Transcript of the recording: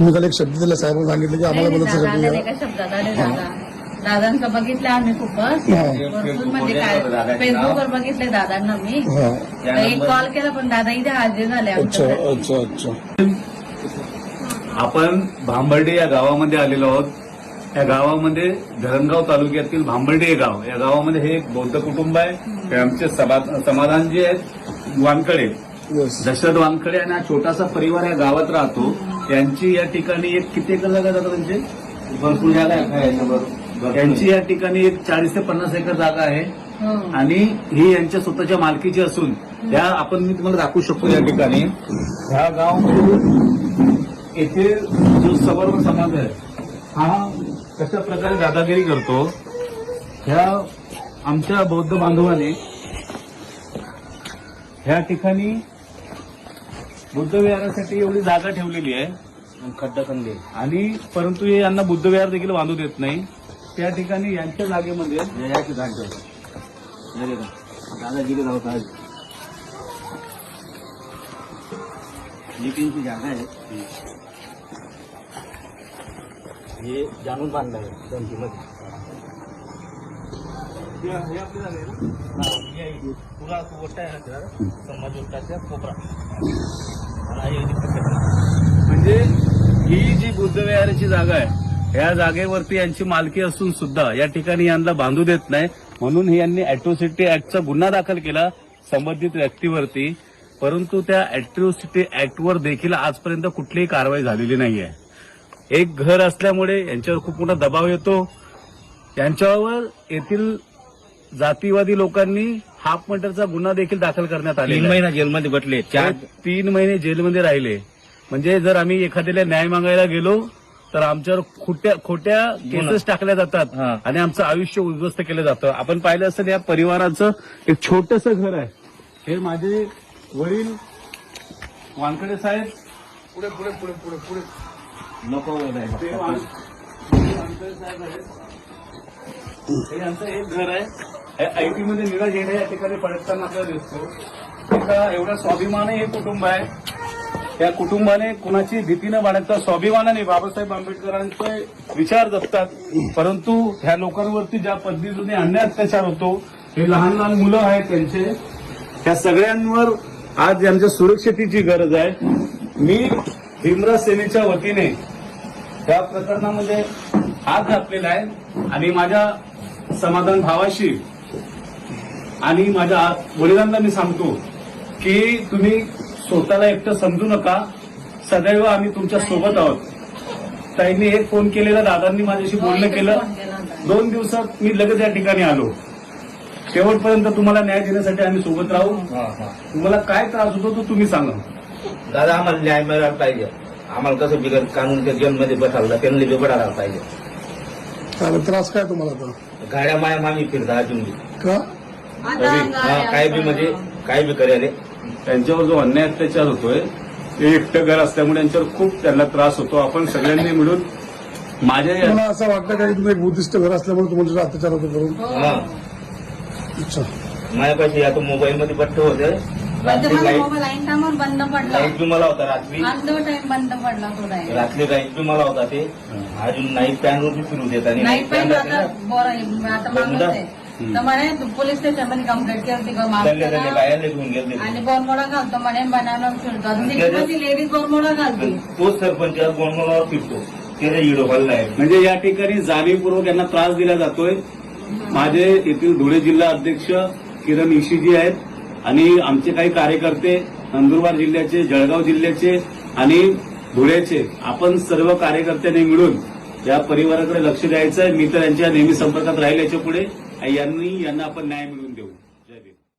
तुम्ही काल एक शब्द दिला साहेबांनी सांगितलं की आम्हाला मदत दादा शब्द द्या दादा दादांचं बघितलं आम्ही खूपच. हा. भरपूर म्हणजे काय फेसबुकवर बघितले दादांना मी. हा. एक कॉल केला पण दादा इथे हजर झाले अच्छा अच्छा अच्छा. आपण भांबर्डे या गावामध्ये आलेलो आहोत. या गावामध्ये धरणगाव तालुक्यातील भांबर्डे हे गाव या गावामध्ये हे एक बौद्ध कुटुंब आहे. हे आमचे सभा- समाधान जे आहेत. वानकडे येस दशरथ वानकडे आणि हा छोटासा परिवार या गावात राहतो. यांची या ठिकाणी एक किती एकर जागा जातात त्यांचे? भरपूर जागा आहे यांची या ठिकाणी एक चाळीस ते पन्नास एकर जागा आहे. हो. आणि ही यांच्या स्वतःच्या मालकीची असून ह्या आपण मी तुम्हाला दाखवू शकतो या ठिकाणी. ह्या गावामध्ये येथे जो सवर्ण समाज आहे हा कशा प्रकारे दादागिरी करतो? ह्या आमच्या बौद्ध बांधवाने ह्या ठिकाणी बुद्ध विहारासाठी एवढी जागा ठेवलेली आहे. खड्डा खंदे. आणि परंतु हे यांना बुद्ध विहार देखील बांधू देत नाही. त्या ठिकाणी यांच्या जागेमध्ये या ठिकाणी दादागिरी राहत आहे लिपिंची जागा आहे. हे जाणून बांधलं आहे गंजीमध्ये हे आपली जागा आहे ना? पुरा गोष्ट आहे ना समाज गोष्टाच्या कोपरा. आणि हा. म्हणजे ही जी बुद्ध विहाराची जागा आहे या जागेवरती यांची मालकी असून सुद्धा या ठिकाणी यांना बांधू देत नाही. म्हणून हे यांनी अॅट्रोसिटी ऍक्टचा गुन्हा दाखल केला संबंधित व्यक्तीवरती. परंतु त्या अॅट्रोसिटी ऍक्टवर देखील आजपर्यंत कुठलीही कारवाई झालेली नाहीये. एक घर असल्यामुळे यांच्यावर खूप मोठा दबाव येतो. यांच्यावर येथील जातीवादी लोकांनी हाफ मर्डरचा गुन्हा देखील दाखल करण्यात तीन आलेला आहे. महिना जेलमध्ये बसले चार ते तीन महिने जेलमध्ये राहिले. म्हणजे जर आम्ही एखाद्याला न्याय मागायला गेलो तर आमच्यावर खोट्या खोट्या केसेस टाकल्या जातात हा. आणि आमचं आयुष्य उद्ध्वस्त केलं जातं. आपण पाहिलं असेल या परिवाराचं एक छोटस घर आहे. हे माझे वडील वानकडे साहेब. पुढे पुढे पुढे पुढे पुढे. नको हे वानकडे साहेब आहेत. हे यांचं एक घर आहे. आयटी मध्ये निराज येणे या ठिकाणी पडताना आपल्याला दिसतो. एका एवढा स्वाभिमानी हे कुटुंब आहे. त्या कुटुंबाने कुणाची भीती न बाळगता स्वाभिमानाने बाबासाहेब आंबेडकरांचे विचार जपतात. परंतु ह्या लोकांवरती ज्या पद्धतीने अन्याय अत्याचार होतो हे लहान लहान मुलं आहेत त्यांचे त्या सगळ्यांवर आज यांच्या सुरक्षितेची गरज आहे. मी भीमरा सेनेच्या वतीने त्या प्रकरणामध्ये हात घातलेला आहे आणि माझ्या समाधान भावाशी आणि माझ्या वडिलांना मी सांगतो की तुम्ही स्वतःला एकटं समजू नका. सदैव आम्ही तुमच्यासोबत आहोत. ताईंनी एक फोन केलेला दादांनी माझ्याशी बोलणं केलं. दोन दिवसात मी लगेच या ठिकाणी आलो. शेवटपर्यंत तुम्हाला न्याय देण्यासाठी आम्ही सोबत राहू. तुम्हाला काय त्रास होतो तो तुम्ही सांगा. दादा आम्हाला न्याय मिळाला पाहिजे. आम्हाला कसं बिगर कानूनच्या जेलमध्ये बसावलं त्यांनी बिघडायला पाहिजे. काय त्रास काय तुम्हाला गाड्या माया मामी फिरता अजून. बी. हा, काय बी म्हणजे काय बी करायले त्यांच्यावर जो अन्याय अत्याचार होतोय ते एकटं घर असल्यामुळे त्यांच्यावर खूप त्यांना त्रास होतो. आपण सगळ्यांनी मिळून माझ्या मला असं वाटतं का तुम्ही एक बुद्धिस्ट घर असल्यामुळे तुम्हाला अत्याचार होतो करून? हो. अच्छा. माझ्यापाशी आता मोबाईल मध्ये बट्ट होते. लाइट बंद पडला. बी मला होता रात्री. टाइम बंद पडला थोडा रात्री लाइट बी मला होता ते. अजून नाईट पॅनवर बी फिरू देत आणि पण fan आता. बरं आता मागत आहे. म्हणे तू पोलीस स्टेशनमध्ये कंप्लेंट केली गेले आणि बोरमोडा घालतो म्हणे बनाना फिरतो. लेडीज बोरमोडा घालते. तोच सरपंच गोंडमोलावर फिरतो. म्हणजे या ठिकाणी जाणीवपूर्वक यांना त्रास दिला जातोय. माझे येथील धुळे जिल्हा अध्यक्ष किरण इशीजी आहेत आणि आमचे काही कार्यकर्ते नंदुरबार जिल्ह्याचे जळगाव जिल्ह्याचे आणि धुळ्याचे आपण सर्व कार्यकर्त्यांनी मिळून या परिवाराकडे लक्ष द्यायचं आहे. मी तर यांच्या नेहमी संपर्कात राहील याच्यापुढे. यांनी यांना आपण न्याय मिळवून देऊ.